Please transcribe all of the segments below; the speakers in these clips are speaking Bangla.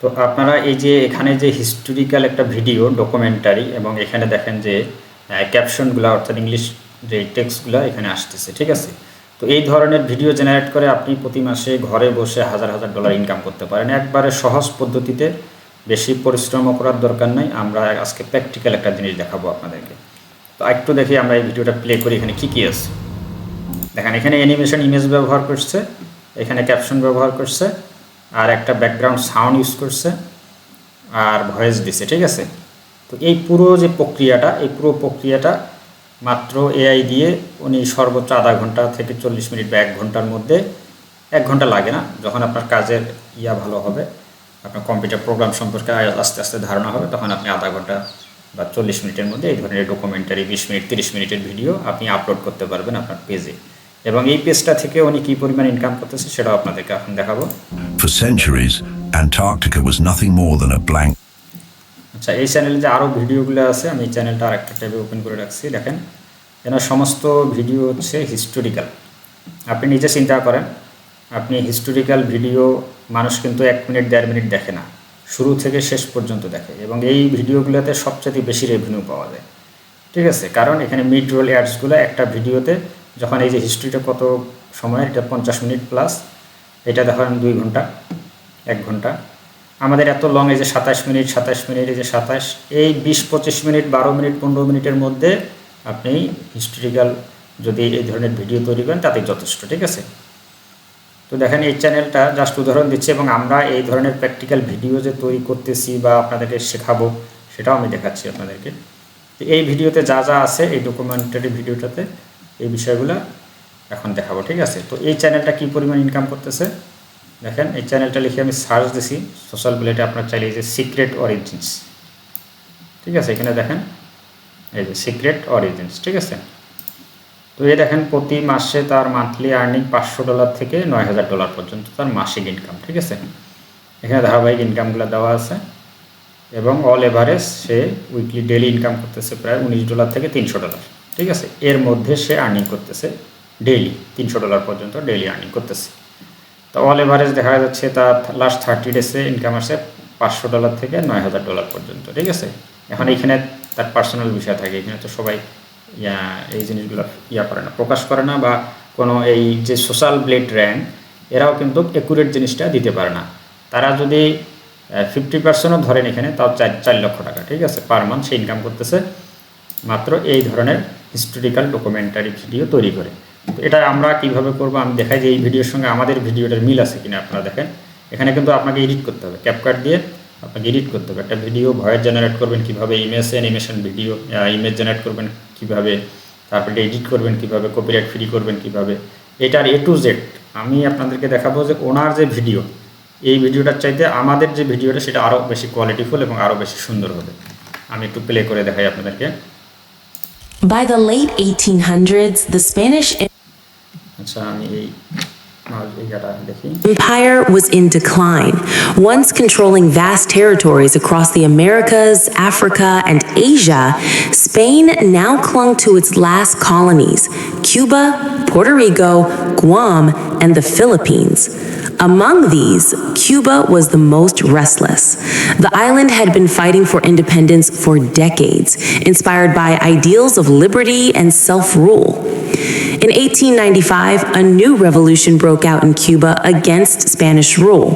তো আপনারা এই যে এখানে যে হিস্টোরিক্যাল একটা ভিডিও ডকুমেন্টারি এবং এখানে দেখেন যে ক্যাপশনগুলো অর্থাৎ ইংলিশ যে টেক্সটগুলো এখানে আসতেছে, ঠিক আছে? তো এই ধরনের ভিডিও জেনারেট করে আপনি প্রতি মাসে ঘরে বসে হাজার হাজার ডলার ইনকাম করতে পারেন। একবারে সহজ পদ্ধতিতে বেশি পরিশ্রম করার দরকার নাই। আমরা আজকে প্র্যাকটিক্যাল একটা জিনিস দেখাবো আপনাদেরকে। তো একটু দেখি আমরা এই ভিডিওটা প্লে করি, এখানে কী কী আছে? দেখেন, এখানে অ্যানিমেশন ইমেজ ব্যবহার করছে, এখানে ক্যাপশন ব্যবহার করছে। আর একটা ব্যাকগ্রাউন্ড সাউন্ড ইউজ করছে আর ভয়েস দিছে, ঠিক আছে? তো এই পুরো যে প্রক্রিয়াটা, এই পুরো প্রক্রিয়াটা মাত্র এআই দিয়ে উনি সর্বোচ্চ আধা ঘণ্টা থেকে চল্লিশ মিনিট বা এক ঘণ্টার মধ্যে, এক ঘণ্টা লাগে না, যখন আপনার কাজের ইয়া ভালো হবে, আপনার কম্পিউটার প্রোগ্রাম সম্পর্কে আস্তে আস্তে ধারণা হবে, তখন আপনি আধা ঘণ্টা বা চল্লিশ মিনিটের মধ্যে এই ধরনের ডকুমেন্টারি বিশ মিনিট, তিরিশ মিনিটের ভিডিও আপনি আপলোড করতে পারবেন আপনার পেজে এবং এই পেজটা থেকে উনি কী পরিমাণ ইনকাম করতেছে সেটাও আপনাদেরকে এখন দেখাবো। For centuries, Antarctica was nothing more than a blank আচ্ছা এই চ্যানেলে যে আরও ভিডিওগুলো আছে আমি এই চ্যানেলটা আরেকটা ট্যাবে ওপেন করে রাখছি দেখেন। এনার সমস্ত ভিডিও হচ্ছে হিস্টোরিক্যাল আপনি নিজে চিন্তা করেন আপনি হিস্টোরিক্যাল ভিডিও মানুষ কিন্তু এক মিনিট দেড় মিনিট দেখে না। শুরু থেকে শেষ পর্যন্ত দেখে এবং এই ভিডিওগুলোতে সবচেয়ে বেশি রেভিনিউ পাওয়া যায়। ঠিক আছে কারণ এখানে মিড রোল অ্যাডসগুলো একটা ভিডিওতে যখন এই যে হিস্ট্রিটা কত সময়, এটা পঞ্চাশ মিনিট প্লাস এটা দেখেন দুই ঘণ্টা, এক ঘণ্টা। আমাদের এত লং এই যে সাতাশ মিনিট সাতাশ মিনিট, এই যে সাতাশ, এই বিশ, পঁচিশ মিনিট, বারো মিনিট, পনেরো মিনিটের মধ্যে আপনি হিস্টোরিক্যাল যদি এই ধরনের ভিডিও তৈরি করেন, তাতে যথেষ্ট, ঠিক আছে? তো দেখেন এই চ্যানেলটা জাস্ট উদাহরণ দিচ্ছে এবং আমরা এই ধরনের প্র্যাকটিক্যাল ভিডিও যে তৈরি করতেছি বা আপনাদেরকে শেখাবো, সেটাও আমি দেখাচ্ছি আপনাদেরকে। তো এই ভিডিওতে যা যা আছে, এই ডকুমেন্টারি ভিডিওটাতে এই বিষয়গুলো এখন দেখাবো, ঠিক আছে? তো এই চ্যানেলটা কী পরিমাণ ইনকাম করতেছে? দেখেন, এই চ্যানেলটা লিখে আমি সার্চ দিছি সোশ্যাল মিডিয়াতে আপনার চাইলে যে সিক্রেট অরিজিনস ঠিক আছে? এখানে দেখেন, এই যে সিক্রেট অরিজিনস ঠিক আছে? তো এই দেখেন, প্রতি মাসে তার মান্থলি আর্নিং পাঁচশো ডলার থেকে নয় হাজার ডলার পর্যন্ত তার মাসিক ইনকাম ঠিক আছে? এখানে ধারাবাহিক ইনকামগুলো দেওয়া আছে এবং অল এভারেজ সে উইকলি ডেলি ইনকাম করতেছে প্রায় উনিশ ডলার থেকে তিনশো ডলার ঠিক আছে? এর মধ্যে সে আর্নিং করতেছে ডেইলি তিনশো ডলার পর্যন্ত ডেইলি আর্নিং করতেছে। তো অল এভারেজ দেখা যাচ্ছে তার লাস্ট থার্টি ডেসে ইনকাম আসে পাঁচশো ডলার থেকে নয় হাজার ডলার পর্যন্ত, ঠিক আছে? এখন এইখানে তার পার্সোনাল বিষয় থাকে, এখানে তো সবাই এই জিনিসগুলো ইয়া করে না, প্রকাশ করে না বা কোনো এই যে সোশ্যাল ব্লেড র্যাঙ্ক এরাও কিন্তু একুরেট জিনিসটা দিতে পারে না। তারা যদি ফিফটি পার্সেন্টও ধরেন এখানে, তাও চার চার লক্ষ টাকা, ঠিক আছে? পার মান্থ সে ইনকাম করতেছে। মাত্র এই ধরনের হিস্টোরিক্যাল ডকুমেন্টারি ভিডিও তৈরি করে। এটা আমরা কীভাবে করব আমি দেখাই যে এই ভিডিওর সঙ্গে আমাদের ভিডিওটার মিল আছে কিনা আপনারা দেখেন। এখানে কিন্তু আপনাকে এডিট করতে হবে। ক্যাপকাট দিয়ে আপনাকে এডিট করতে হবে। একটা ভিডিও ভয়েস জেনারেট করবেন কীভাবে image animation video image generate করবেন কীভাবে, তারপরে এডিট করবেন কীভাবে কপিরাইট ফ্রি করবেন কীভাবে। এটার এ টু জেড আমি আপনাদেরকে দেখাবো যে ওনার যে ভিডিও এই ভিডিওটার চাইতে আমাদের যে ভিডিওটা সেটা আরও বেশি কোয়ালিটিফুল এবং আরও বেশি সুন্দর হবে। আমি একটু প্লে করে দেখাই আপনাদেরকে। By the late 1800s, the Spanish আচ্ছা আমি এই আমার এইটা দেখি Empire was in decline, once controlling vast territories across the Americas, Africa, and Asia. Spain now clung to its last colonies Cuba, Puerto Rico, Guam, and the Philippines. Among these, Cuba was the most restless. The island had been fighting for independence for decades, inspired by ideals of liberty and self rule. In 1895, a new revolution broke out in Cuba against Spanish rule.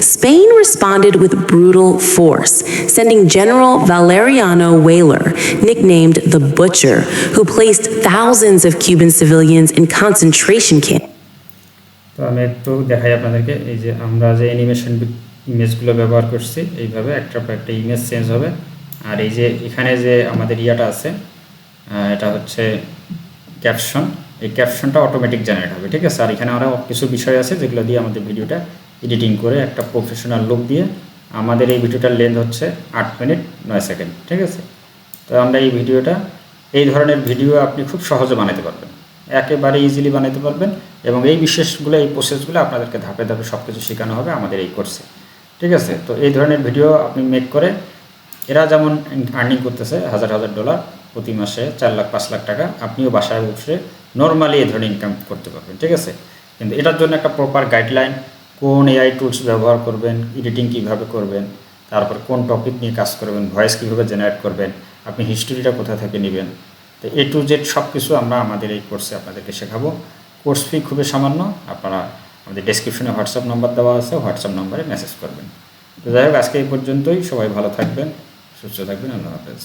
Spain responded with brutal force, sending General Valeriano Weyler, nicknamed the Butcher, who placed thousands of Cuban civilians in concentration camps. তো আমি একটু দেখাই আপনাদেরকে। এই যে আমরা যে অ্যানিমেশন ইমেজগুলো ব্যবহার করছি, এইভাবে একটা পর একটা ইমেজ চেঞ্জ হবে। আর এই যে এখানে যে আমাদের ইয়াটা আছে এটা হচ্ছে ক্যাপশন এই ক্যাপশনটা অটোমেটিক জেনারেট হবে, ঠিক আছে? আর এখানে আরও কিছু বিষয় আছে যেগুলো দিয়ে আমাদের ভিডিওটা এডিটিং করে একটা প্রফেশনাল লুক দিয়ে আমাদের এই ভিডিওটার লেন্থ হচ্ছে আট মিনিট নয় সেকেন্ড, ঠিক আছে? তো আমরা এই ভিডিওটা, এই ধরনের ভিডিও আপনি খুব সহজে বানাতে পারবেন। একেবারে ইজিলি বানাতে পারবেন। এবং এই বিশেষগুলো, এই প্রসেসগুলো আপনাদেরকে ধাপে ধাপে সব কিছু শেখানো হবে আমাদের এই কোর্সে ঠিক আছে? তো এই ধরনের ভিডিও আপনি মেক করে, এরা যেমন আর্নিং করতেছে হাজার হাজার ডলার প্রতি মাসে চার লাখ, পাঁচ লাখ টাকা, আপনিও বাসায় বসে নর্মালি এই ধরনের ইনকাম করতে পারবেন। ঠিক আছে? কিন্তু এটার জন্য একটা প্রপার গাইডলাইন কোন এআই টুলস ব্যবহার করবেন এডিটিং কীভাবে করবেন, তারপর কোন টপিক নিয়ে কাজ করবেন ভয়েস কীভাবে জেনারেট করবেন, আপনি হিস্টোরিটা কোথা থেকে নেবেন? তো এ টু জেড সব কিছু আমরা আমাদের এই কোর্সে আপনাদেরকে শেখাবো। কোর্স ফি খুবই সামান্য, আপনারা আমাদের ডেসক্রিপশনে হোয়াটসঅ্যাপ নম্বর দেওয়া আছে হোয়াটসঅ্যাপ নম্বরে মেসেজ করবেন। তো যাই হোক, আজকে এই পর্যন্তই, সবাই ভালো থাকবেন, সুস্থ থাকবেন, আল্লাহ হাফেজ।